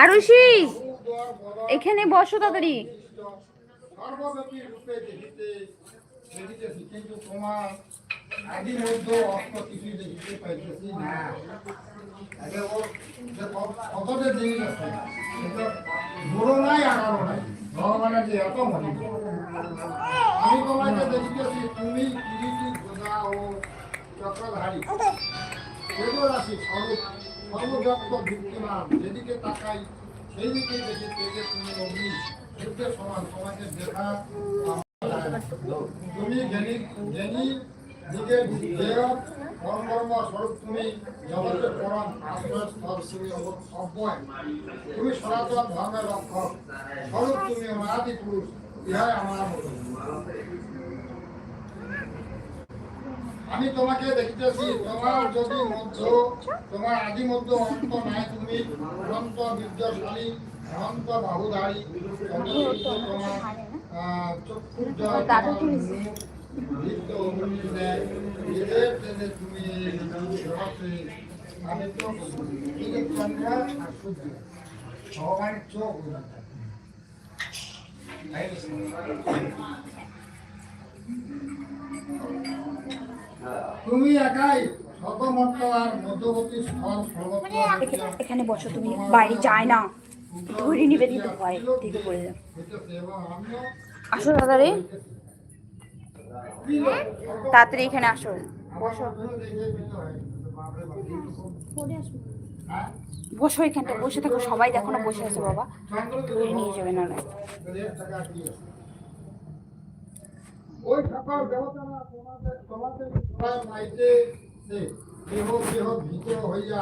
আরুষি এখানে বসো তাড়াতাড়ি। দেখিতেছি তুমি চক্রধারী সর্বযত্ন ভিত্তিমান যেদিকে তাকাই সেই তুমি অগ্নি সূর্যের সমান। তুমি জ্ঞানী জ্ঞানী দিকে জ্ঞেয় কর্ম স্বরূপ তুমি জগতের পরম আশ্রয় তুমি অব্যয় তুমি সনাতন ধর্মের রক্ষক, স্বরূপ তুমি অনাদি পুরুষ, ইহাই আমার মত আমি তোমাকে দেখিতেছি তোমার যদি মধ্য তোমার আদি মধ্য অন্ত নাই তুমি অনন্ত বিদ্যাশালী অনন্ত বাহুধারী তোমার আহ, চক্ষুর তুমি একাই স্থল এখানে- বসো তুমি বাইরে যায় না। ধরে নিবেদিত হয় থেকে পড়ে যাও হইতেছে এবং আমিও আসো তাড়াতাড়ি। এখানে আসো। বসো। বসো এখানটা বসে থাকো সবাই দেখো না বসে আছে বাবা। ধরে নিয়ে যাবে না? ওই সকল দেবতারা তোমাদের তোমাদের সবাই মাইতে দেহ দেহ ভীত হইয়া